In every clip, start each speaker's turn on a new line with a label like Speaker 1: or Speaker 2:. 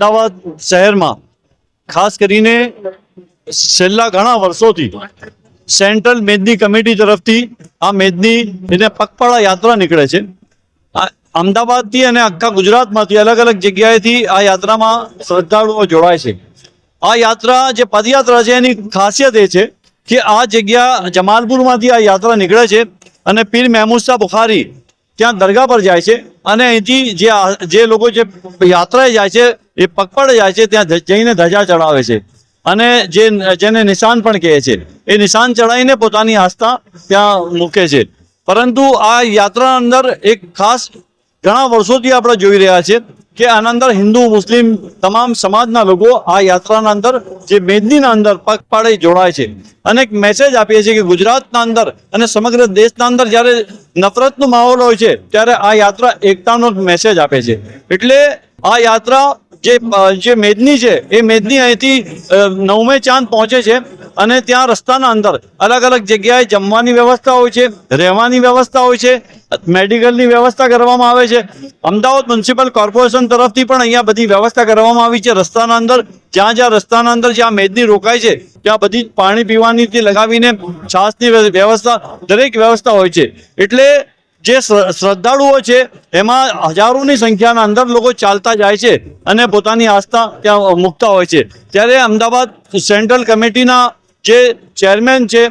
Speaker 1: અમદાવાદ શહેરમાં, ખાસ કરીને છેલ્લા ઘણા વર્ષોથી સેન્ટ્રલ મેદની કમિટી તરફથી આ મેદની એને પગપાળા યાત્રા નીકળે છે. અમદાવાદથી અને આખા ગુજરાતમાંથી અલગ અલગ જગ્યાએથી આ યાત્રામાં શ્રદ્ધાળુઓ જોડાય છે. આ યાત્રા જે પદયાત્રા છે એની ખાસિયત એ છે કે આ જગ્યા જમાલપુરમાંથી આ યાત્રા નીકળે છે અને પીર મહેમૂદ શાહ બુખારી ત્યાં દરગાહ પર જાય છે અને અહીંથી જે જે લોકો જે યાત્રાએ જાય છે, એ પગપાળે જાય છે, ત્યાં જઈને ધજા ચડાવે છે. અને જે જેને નિશાન પણ કહે છે, એ નિશાન ચડાવીને પોતાની આસ્થા ત્યાં મૂકે છે. પરંતુ આ યાત્રા અંદર એક ખાસ ઘણા વર્ષોથી આપણે જોઈ રહ્યા છે કે આના અંદર હિન્દુ, મુસ્લિમ તમામ સમાજના લોકો આ યાત્રાના અંદર, જે મેદનીના અંદર પગપાળે જોડાય છે. અને એક મેસેજ આપીએ છીએ કે ગુજરાતના અંદર અને સમગ્ર દેશના અંદર જ્યારે નફરતનો માહોલ હોય છે, ત્યારે આ યાત્રા એકતાનો મેસેજ આપે છે. એટલે આ યાત્રા જે જે મેદની છે, એ મેદની અહીંથી નવમે ચાંદ પહોંચે છે અને ત્યાં રસ્તાના અંદર અલગ અલગ જગ્યાએ જમવાની વ્યવસ્થા હોય છે, રહેવાની વ્યવસ્થા હોય છે, મેડિકલની વ્યવસ્થા કરવામાં આવે છે. અમદાવાદ મ્યુનિસિપલ કોર્પોરેશન તરફથી પણ અહીંયા બધી વ્યવસ્થા કરવામાં આવી છે. રસ્તાના અંદર, જ્યાં જ્યાં રસ્તાના અંદર જ્યાં મેદની રોકાય છે, ત્યાં બધી પાણી પીવાનીથી લગાવીને છાસની વ્યવસ્થા, દરેક વ્યવસ્થા હોય છે. એટલે જે શ્રદ્ધાળુઓ છે, એમાં હજારોની સંખ્યાના અંદર લોકો ચાલતા જાય છે અને પોતાની આસ્થા ત્યાં મૂકતા હોય છે. ત્યારે અમદાવાદ સેન્ટ્રલ કમિટીના જે ચેરમેન છે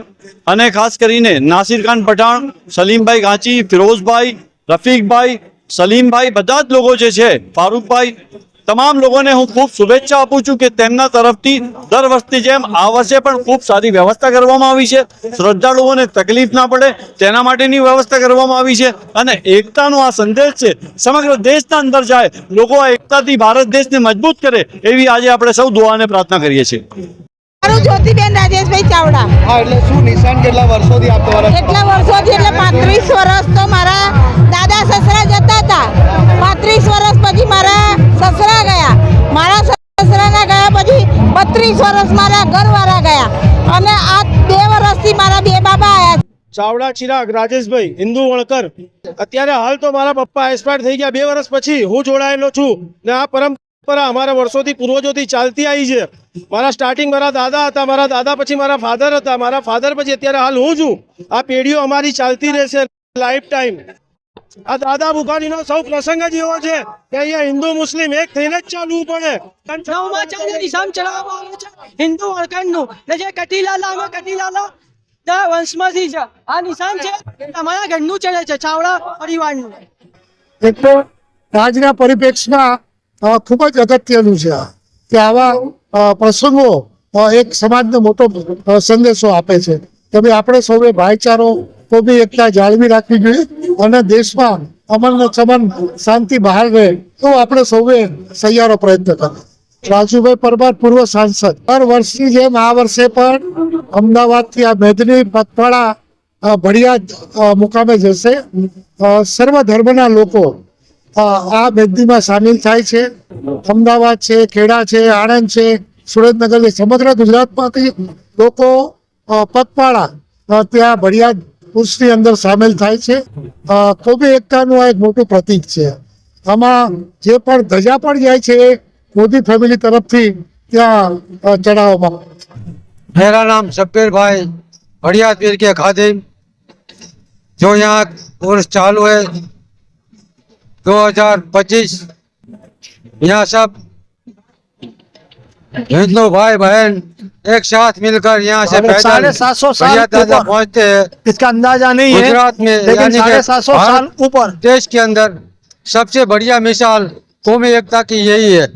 Speaker 1: અને ખાસ કરીને નાસિર ખાન પઠાણ, સલીમભાઈ ગાંચી, ફિરોઝભાઈ, રફીકભાઈ, સલીમભાઈ બધા જ લોકો જે છે, ફારૂકભાઈ તમામ લોકોને હું ખૂબ શુભેચ્છા આપું છું કે તેમના તરફથી દર વર્ષની જેમ આ વર્ષે પણ ખૂબ સારી વ્યવસ્થા કરવામાં આવી છે. શ્રદ્ધાળુઓને તકલીફ ના પડે તેના માટેની વ્યવસ્થા કરવામાં આવી છે અને એકતાનો આ સંદેશ છે. સમગ્ર દેશના અંદર જાય, લોકો આ એકતાથી ભારત દેશને મજબૂત કરે એવી આજે આપણે સૌ દુઆને પ્રાર્થના કરીએ છીએ.
Speaker 2: મારું જ્યોતિબેન રાજેશભાઈ ચાવડા.
Speaker 3: હા એટલે શું નિશાન કેટલા વર્ષોથી આપતો વર્ષ
Speaker 2: કેટલા વર્ષોથી એટલે પાંત્રીસ વર્ષ તો મારા દાદા સસરા જતા હતા. પાંત્રીસ વર્ષ પછી મારા સસરા ગયા. મારા સસરાના ગયા પછી બત્રીસ વર્ષ મારા ઘરવાળા ગયા. અને આ બે વર્ષથી મારા બે બાબા આવ્યા
Speaker 3: ચાવડા ચિરાગ રાજેશભાઈ હિન્દુ વણકર. અત્યારે હાલ તો મારા પપ્પા એક્સપાયર થઈ ગયા. બે વર્ષ પછી હું જોડાયેલો છું ને આ પરંપરા અમારા વર્ષોથી પૂર્વજોથી ચાલતી આવી છે. મારા સ્ટાર્ટિંગ મારા દાદા હતા મારા દાદા પછી મારા ફાધર હતા. મારા ફાધર પછી અત્યારે હાલ હું છું. આ પેઢીઓ અમારી ચાલતી રહેશે લાઈફ ટાઈમ આ દાદા બુખારીનો સૌ પ્રસંગ જ એવો છે કે અહીંયા હિન્દુ મુસ્લિમ એક થઈને જ ચાલવું પડે.
Speaker 4: નવમાં ચાંદે નિશાન ચડાવવામાં આવે છે. હિન્દુ વળકણનું ને જે કટીલાલા અમે કટીલાલા ના વંશમાંથી છે. આ નિશાન છે તમારા ઘરનું ચડે છે ચાવડા પરિવારનું.
Speaker 5: એક તો રાજના પરિપ્રેક્ષમાં ખૂબ જ અગત્યનું છે. કે આવા પ્રસંગો એક સમાજને મોટો સંદેશો આપે છે. કે ભાઈ આપણે સૌએ ભાઈચારો કોમી એકતા જાળવી રાખવી જોઈએ અને દેશમાં અમન ચમન શાંતિ બહાર રહે તો આપણે સૌએ સહિયારો પ્રયત્ન કરવો. રાજુભાઈ પરમાર પૂર્વ સાંસદ. દર વર્ષની જેમ આ વર્ષે પણ અમદાવાદથી આ મેદની પગપાળા ભડિયા મુકામે જશે. સર્વ ધર્મના લોકો આ બેદીમાં સામેલ થાય છે. અમદાવાદ છે, ખેડા છે, આણંદ છે, સુરતનગર છે. સમગ્ર ગુજરાતમાંથી લોકો પગપાળા ત્યાં ભડિયા પુષ્ટિ અંદર સામેલ થાય છે. કોબી એકતાનું આ એક મોટું પ્રતીક છે. આમાં જે પણ ધજા પણ જાય છે મોદી ફેમિલી તરફથી ત્યાં ચડાવવામાં
Speaker 6: મેરા નામ સબ્બીરભાઈ ભડિયા પીર કે ખાદિમ જો યહાં કોર્સ ચાલુ હોય 2025 यहाँ सब हिंदू भाई बहन एक साथ मिलकर यहाँ से
Speaker 7: साढ़े
Speaker 6: पैदल
Speaker 7: सात सौ साल।
Speaker 6: पहुँचते हैं।
Speaker 7: इसका अंदाज़ा नहीं है
Speaker 6: गुजरात में यानी
Speaker 7: साढ़े सात सौ साल ऊपर।
Speaker 6: देश के अंदर सबसे बढ़िया मिसाल कौमी एकता की यही है।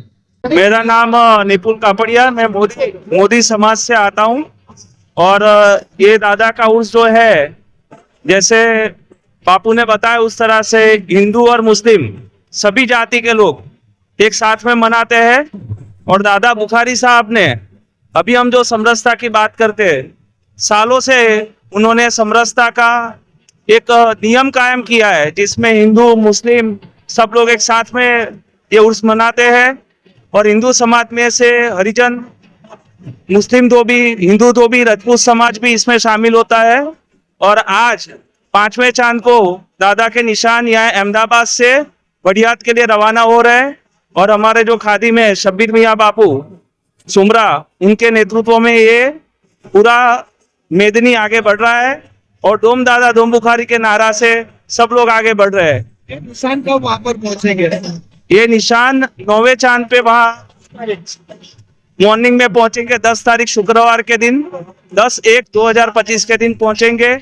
Speaker 8: मेरा नाम निपुण कापड़िया मैं मोदी मोदी समाज से आता हूँ। और ये दादा का उर्स जो है जैसे बापू ने बताया उस तरह से हिंदू और मुस्लिम सभी जाति के लोग एक साथ में मनाते हैं। और दादा बुखारी साहब ने, अभी हम जो समरसता की बात करते हैं, सालों से उन्होंने समरसता का एक नियम कायम किया है, जिसमें हिंदू, मुस्लिम सब लोग एक साथ में ये उर्स मनाते हैं। और हिंदू समाज में से हरिजन, मुस्लिम धोबी, हिंदू धोबी, राजपूत समाज भी इसमें शामिल होता है। और आज पाँचवें चाँद को दादा के निशान यहाँ अहमदाबाद से बढ़ियात के लिए रवाना हो रहे हैं और हमारे जो खादी में शब्बीर मियाँ बापू सुमरा उनके नेतृत्व में ये पूरा मेदनी आगे बढ़ रहा है और डोम दादा डोम बुखारी के नारा से सब लोग आगे बढ़ रहे हैं।
Speaker 7: निशान कब वहाँ पर पहुँचेंगे?
Speaker 8: ये निशान नौवे चाँद पे वहाँ मॉर्निंग में पहुँचेंगे दस तारीख शुक्रवार के दिन दस एक दो हज़ार पच्चीस के दिन पहुँचेंगे।